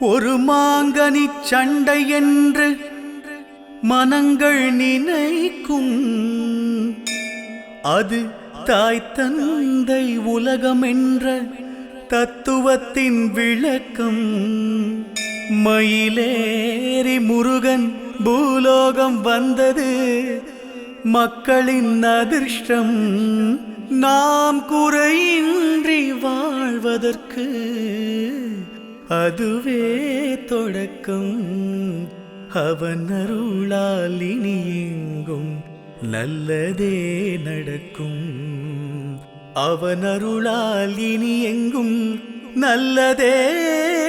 ஒரு மாங்கனி சண்டை என்று மனங்கள் நினைக்கும். அது தாய் தந்தை உலகம் என்ற தத்துவத்தின் விளக்கம். மயிலேறி முருகன் பூலோகம் வந்தது மக்களின் அதிர்ஷ்டம். நாம் குறையின்றி வாழ்வதற்கு அதுவே தொடக்கம். அவன் அருளால் இனி எங்கும் நல்லதே நடக்கும். அவன் அருளால் இனி எங்கும் நல்லதே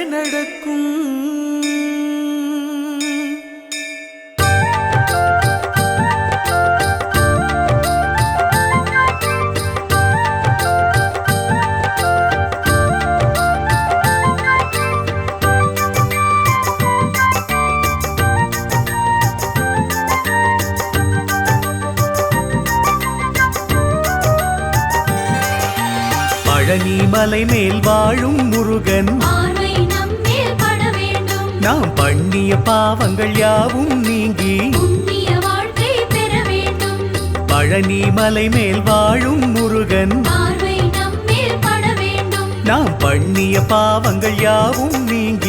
நடக்கும். நாம் பண்ணிய பாவங்கள் யாவும் நீங்கி பழனி மலை மேல் வாழும் முருகன் நாம் பண்ணிய பாவங்கள் யாவும் நீங்கி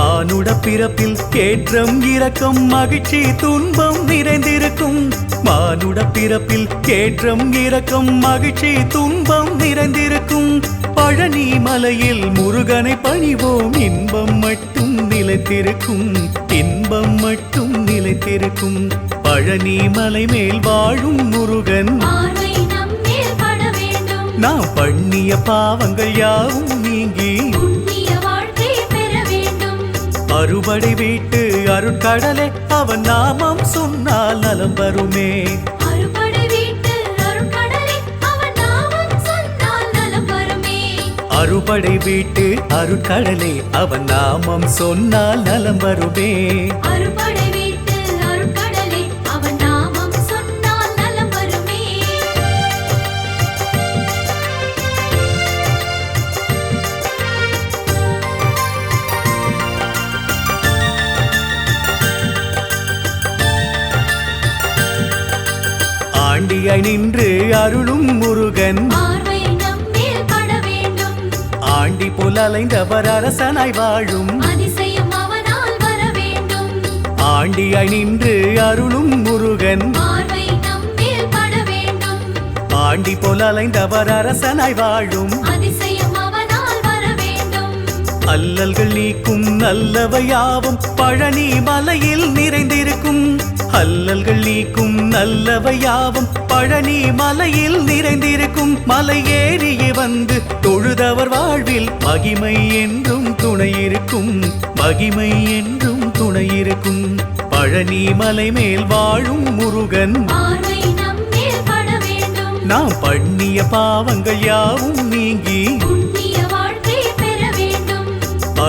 மானுட பிறப்பில் ஏற்றம் இரக்கம் மகிழ்ச்சி துன்பம் நிறைந்திருக்கும். மானுட பிறப்பில் ஏற்றம் இரக்கம் மகிழ்ச்சி துன்பம் நிறைந்திருக்கும். பழனி மலையில் முருகனை பணிவோம் இன்பம் மட்டும் நிலைத்திருக்கும். இன்பம் மட்டும் நிலைத்திருக்கும். பழனி மலை மேல் வாழும் முருகன். நாம் பண்ணிய பாவங்கள் யாவும் நீங்கி அறுபடை வீட்டு அருட்கடலே அவன் நாமம் சொன்னால் நலம் வருமே. அறுபடை வீட்டு அருட்கடலே அவன் நாமம் சொன்னால் நலம் வருமே. அறுபடை ஆண்டியாய் நின்று அருளும் முருகன். ஆண்டி போல் அலைந்தவர் அரசனாய் வாழும். ஆண்டியாய் நின்று அருளும் முருகன். ஆண்டி போல் அலைந்தவர் அரசனாய் வாழும். அல்லல்கள் நீக்கும் நல்லவையாவும் பழனி மலையில் நிறைந்திருக்கும். அல்லல்கள் நீக்கும் நல்லவையாவும் பழனி மலையில் நிறைந்திருக்கும் மலை ஏறியே வந்து தொழுதவர் வாழ்வில் மகிமை என்றும் துணையிருக்கும் மகிமை என்றும் துணையிருக்கும் பழனி மலை மேல் வாழும் முருகன். நாம் பண்ணிய பாவங்கள் யாவும் நீங்கி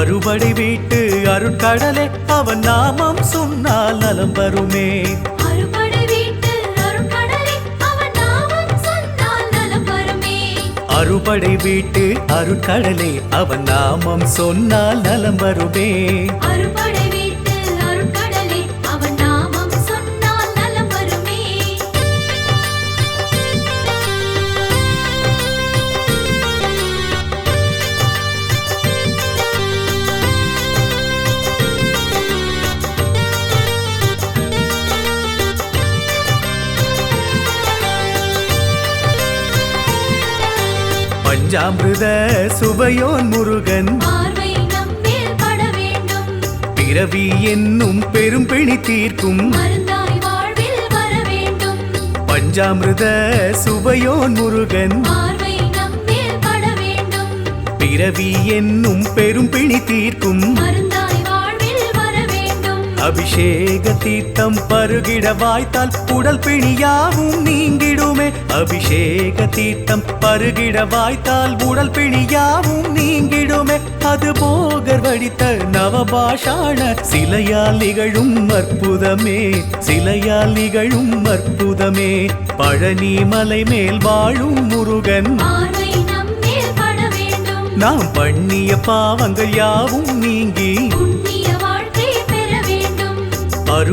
அறுபடை வீட்டு அருட்கடலே அவன் நாமம் சொன்னால் நலம் வருமே. அறுபடை வீட்டு அருட்கடலே அவன் நாமம் சொன்னால் நலம் வருமே. பஞ்சாமிருத சுவையோன் முருகன். பிறவி என்னும் பெரும் பிணி தீர்க்கும். பஞ்சாமிருத சுவையோன் முருகன். பிறவி என்னும் பெரும் பிணி தீர்க்கும். அபிஷேக தீர்த்தம் பருகிட வாய்த்தால் உடல் பிணியாவும் நீங்கிடுமே. அபிஷேக தீர்த்தம் பருகிட வாய்த்தால் உடல் பிணியாவும் நீங்கிடுமே. அது போகர் வடித்த நவபாஷாண சிலையால் நிகழும் அற்புதமே. சிலையால் நிகழும் அற்புதமே. பழனி மலை மேல் வாழும் முருகன். நாம் பண்ணிய பாவங்கள் யாவும் நீங்கி.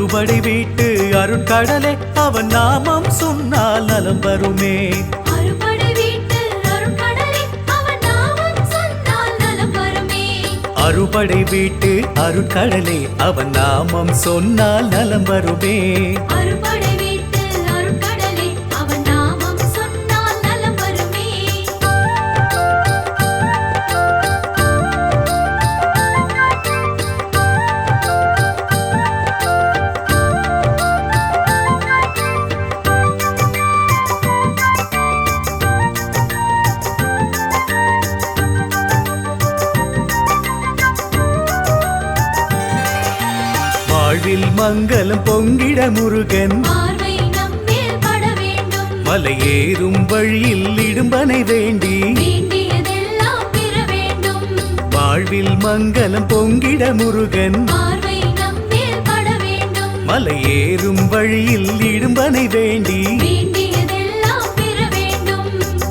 அறுபடை வீட்டு அருட்கடலே அவன் நாமம் சொன்னால் நலம் வருமே. அறுபடை வீட்டு அருட்கடலே அவன் நாமம் சொன்னால் நலம் வருமே. மங்களம் பொங்கிட முருகன். மலையேறும் வழியில் இடும்பனை வேண்டி வாழ்வில் மங்களம் பொங்கிட முருகன். மலையேறும் வழியில் இடும்பனை வேண்டி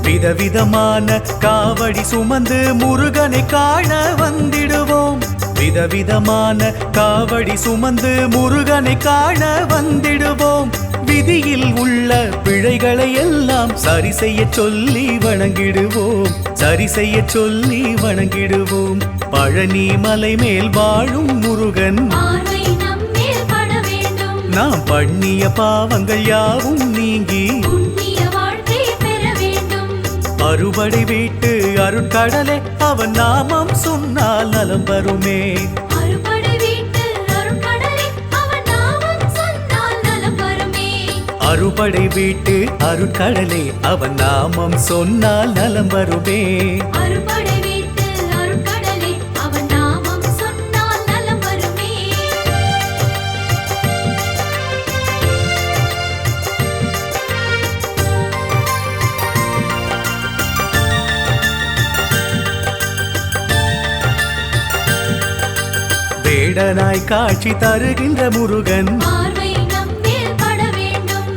விதவிதமான காவடி சுமந்து முருகனை காண வந்திடுவோம். விதவிதமான காவடி சுமந்து முருகனை காண வந்திடுவோம். விதியில் உள்ள பிழைகளை எல்லாம் சரி செய்ய சொல்லி வணங்கிடுவோம். சரி செய்ய சொல்லி வணங்கிடுவோம். பழனி மலை மேல் வாழும் முருகன். நாம் பண்ணிய பாவங்கள் யாவும் அறுபடை வீட்டு அருட்கடலே அவன் நாமம் சொன்னால் நலம் வருமே. அறுபடை வீட்டு அருட்கடலே அவன் நாமம் சொன்னால் நலம் வருமே. வேடனாய் காட்சி தருகின்ற முருகன்.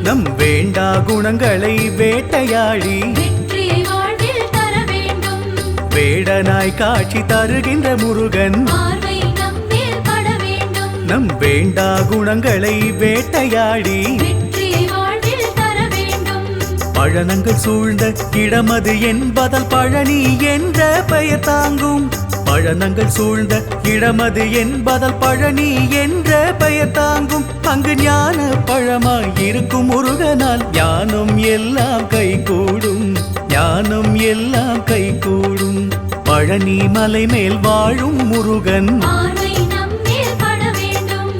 நம் வேண்டா குணங்களை வேட்டையாடி. வேடனாய் காட்சி தருகின்ற முருகன். நம் வேண்டா குணங்களை வேட்டையாடி. பழனங்கள் சூழ்ந்த இடமது என்பதால் பழனி என்ற பெயர் தாங்கும். பழனங்கள் சூழ்ந்த இடமது என்பதால் பழனி என்ற பெயர் தாங்கும். அங்கு ஞான பழமாய் இருக்கும் முருகனால் ஞானம் எல்லாம் கைகூடும். ஞானம் எல்லாம் கைகூடும். பழனி மலை மேல் வாழும் முருகன்.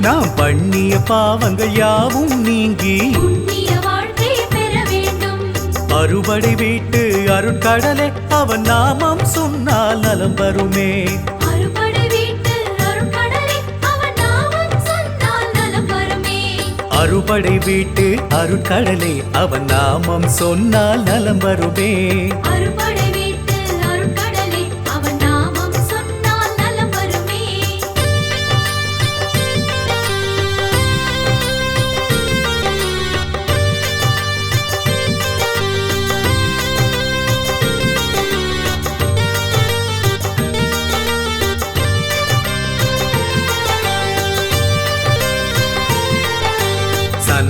நாம் பண்ணிய பாவங்கள் யாவும் நீங்கி. அறுபடை வீட்டு அருட்கடலே அவன் நாமம் சொன்னால் நலம் வருமே. அறுபடை வீட்டு அருட்கடலே அவன் நாமம் சொன்னால் நலம் வருமே.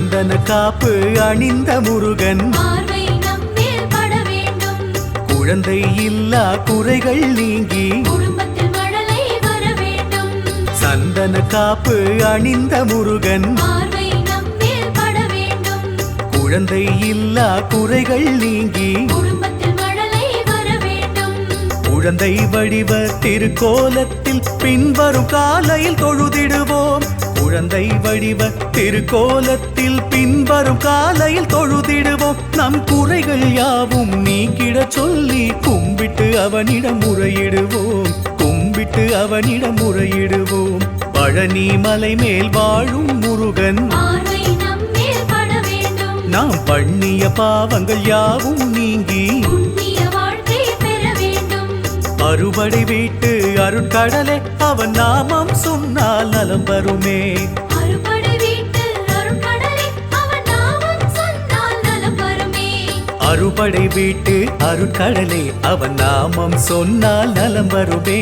சந்தன காப்பு அணிந்த முருகன். குழந்தை இல்லா குறைகள் நீங்கி. சந்தன காப்பு அணிந்த முருகன். குழந்தை இல்லா குறைகள் நீங்கி. குழந்தை வடிவ திருக்கோலத்தில் பின்வரும் காலையில் தொழுதிடுவோம். குழந்தை வடிவ திருக்கோலத்தில் பின்வரும் காலையில் தொழுதிடுவோம். நம் குறைகள் யாவும் நீக்கிடச் சொல்லி கும்பிட்டு அவனிடம் முறையிடுவோம். கும்பிட்டு அவனிடம் முறையிடுவோம். பழனி மலை மேல் வாழும் முருகன். நாம் பண்ணிய பாவங்கள் யாவும் நீங்கி அறுபடை வீட்டு அருட்கடலே அவன் நாமம் சொன்னால் நலம் வருமே. அறுபடை வீட்டு அருட்கடலே அவன் நாமம் சொன்னால் நலம் வருமே.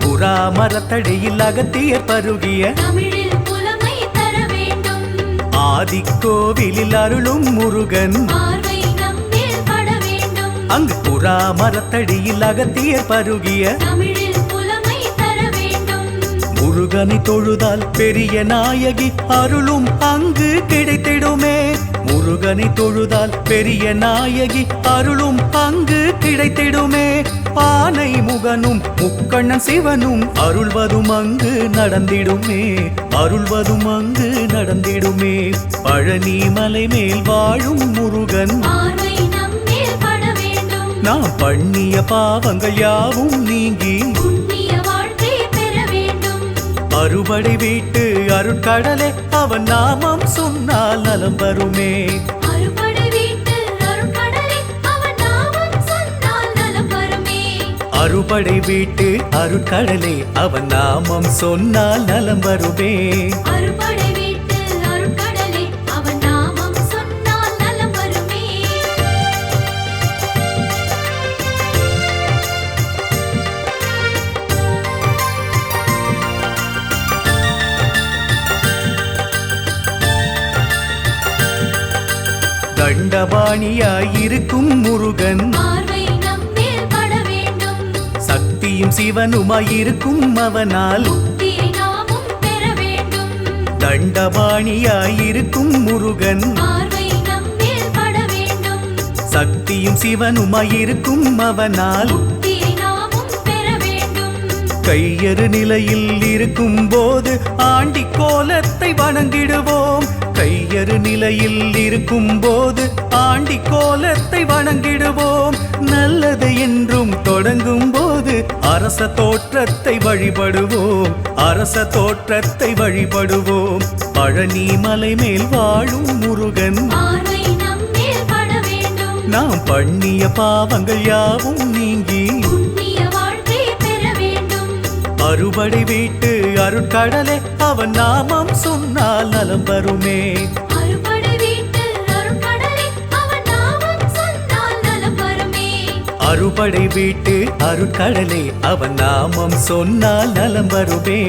புறா மரத்தடியில் அகத்திய பருகிய ஆதிக்கோவிலில் அருளும் முருகன். அங்கு புறா மரத்தடியில் அகத்திய பருகிய முருகனை தொழுதால் பெரிய நாயகி அருளும் அங்கு கிடைத்திடுமே. முருகனை தொழுதால் பெரிய நாயகி அருளும் அங்கு கிடைத்திடுமே. பானை முகனும் முக்கண்ணன் சிவனும் அருள்வதும் அங்கு நடந்திடுமே. அருள்வதும் அங்கு நடந்திடுமே. பழனி மலை மேல் வாழும் முருகன். நாம் பண்ணிய பாவங்கள் யாவும் நீங்கி. அறுபடை வீட்டு அருட்கடலே அவன் நாமம் சொன்னால் நலம் வருமே. அறுபடை வீட்டு அருட்கடலே அவன் நாமம் சொன்னால் நலம் வருமே. அறுபடை வீட்டு சக்தியும் சிவனுமாயிருக்கும் அவனால். தண்டபாணியாயிருக்கும் முருகன். சக்தியும் சிவனுமாயிருக்கும் அவனால். கையறு நிலையில் இருக்கும் போது ஆண்டி கோலத்தை வணங்கிடுவோம். கையறு நிலையில் இருக்கும் போது ஆண்டி கோலத்தை வணங்கிடுவோம். நல்லது என்றும் தொடங்கும் போது அரச தோற்றத்தை வழிபடுவோம். அரச தோற்றத்தை வழிபடுவோம். பழனி மலை மேல் வாழும் முருகன். நாம் பண்ணிய பாவங்கள் யாவும் நீங்கி அறுபடை வீட்டு அருட்கடலே அவன் நாமம் சொன்னால் நலம் வருமே. அறுபடை வீட்டு அருட்கடலே அவன் நாமம் சொன்னால் நலம் வருமே.